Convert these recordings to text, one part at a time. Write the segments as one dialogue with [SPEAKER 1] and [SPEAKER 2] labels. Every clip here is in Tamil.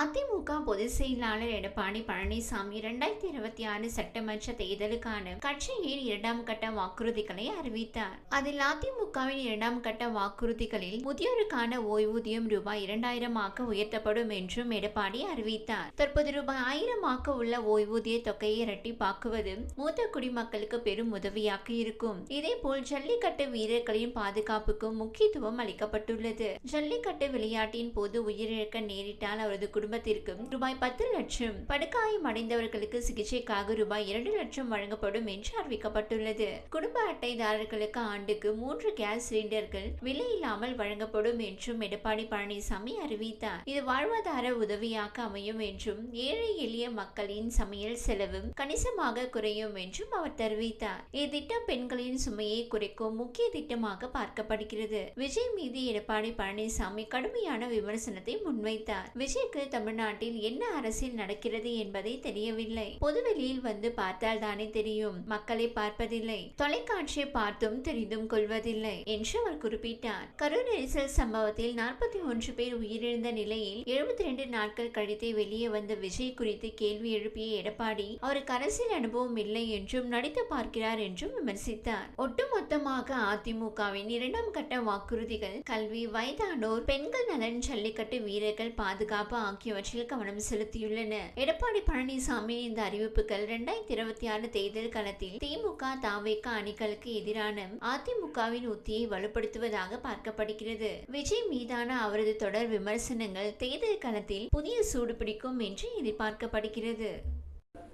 [SPEAKER 1] அதிமுக பொதுச் செயலாளர் எடப்பாடி பழனிசாமி இரண்டாயிரத்தி இருபத்தி ஆறு சட்டமன்ற தேர்தலுக்கான கட்சியின் இரண்டாம் கட்ட வாக்குறுதிகளை அறிவித்தார். அதில் அதிமுகவின் இரண்டாம் கட்ட வாக்குறுதிகளில் முதியோருக்கான ஓய்வூதியம் ரூபாய் இரண்டாயிரம் ஆக்க உயர்த்தப்படும் என்றும் எடப்பாடி அறிவித்தார். தற்போது ரூபாய் ஆயிரம் ஆக்க உள்ள ஓய்வூதிய தொகையை இரட்டிப்பாக்குவது மூத்த குடிமக்களுக்கு பெரும் உதவியாக இருக்கும். இதேபோல் ஜல்லிக்கட்டு வீரர்களின் பாதுகாப்புக்கும் முக்கியத்துவம் அளிக்கப்பட்டுள்ளது. ஜல்லிக்கட்டு விளையாட்டின் போது உயிரிழக்க நேரிட்டால் அவரது குடும்பத்திற்கு ரூபாய் பத்து லட்சம் படுகாயம் அடைந்தவர்களுக்கு சிகிச்சைக்காக ரூபாய் இரண்டு லட்சம் வழங்கப்படும் என்று அறிவிக்கப்பட்டுள்ளது. குடும்ப அட்டைதாரர்களுக்கு ஆண்டுக்கு மூன்று கேஸ் சிலிண்டர்கள் விலை இல்லாமல் வழங்கப்படும் என்றும் எடப்பாடி பழனிசாமி அறிவித்தார். இது வாழ்வாதார உதவியாக அமையும் என்றும் ஏழை எளிய மக்களின் சமையல் செலவும் கணிசமாக குறையும் என்றும் அவர் தெரிவித்தார். இத்திட்டம் பெண்களின் சுமையை குறைக்கும் முக்கிய திட்டமாக பார்க்கப்படுகிறது. விஜய் மீது எடப்பாடி பழனிசாமி கடுமையான விமர்சனத்தை முன்வைத்தார். விஜய்க்கு தமிழ்நாட்டில் என்ன அரசியல் நடக்கிறது என்பதை தெரியவில்லை. பொதுவெளியில் வந்து பார்த்தால் தானே தெரியும். மக்களை பார்ப்பதில்லை. தொலைக்காட்சியை பார்த்தும் தெரிந்தும் கொள்வதில்லை என்று அவர் குறிப்பிட்டார். கரூர் நெரிசல் சம்பவத்தில் நாற்பத்தி ஒன்று பேர் உயிரிழந்த நிலையில் எழுபத்தி ரெண்டு நாட்கள் கழித்தே வெளியே வந்த விஜய் குறித்து கேள்வி எழுப்பிய எடப்பாடி அவருக்கு அரசியல் அனுபவம் இல்லை என்றும் நடித்து பார்க்கிறார் என்றும் விமர்சித்தார். ஒட்டுமொத்தமாக அதிமுகவின் இரண்டாம் கட்ட வாக்குறுதிகள் கல்வி வயதானோர் பெண்கள் நலன் ஜல்லிக்கட்டு வீரர்கள் பாதுகாப்பு ஆகியவற்றில் கவனம் செலுத்தியுள்ளன. எடப்பாடி பழனிசாமி இந்த அறிவிப்புகள் இரண்டாயிரத்தி இருபத்தி ஆறு தேர்தல் களத்தில் திமுக தாவேக அணிகளுக்கு எதிரான அதிமுகவின் உத்தியை வலுப்படுத்துவதாக பார்க்கப்படுகிறது. விஜய் மீதான அவரது தொடர் விமர்சனங்கள் தேர்தல் களத்தில் புதிய சூடு பிடிக்கும் என்று எதிர்பார்க்கப்படுகிறது.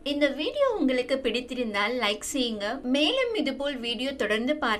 [SPEAKER 1] இந்த வீடியோ உங்களுக்கு பிடித்திருந்தால் லைக் செய்யுங்க. மேலும் இதுபோல் வீடியோ தொடர்ந்து பார்க்க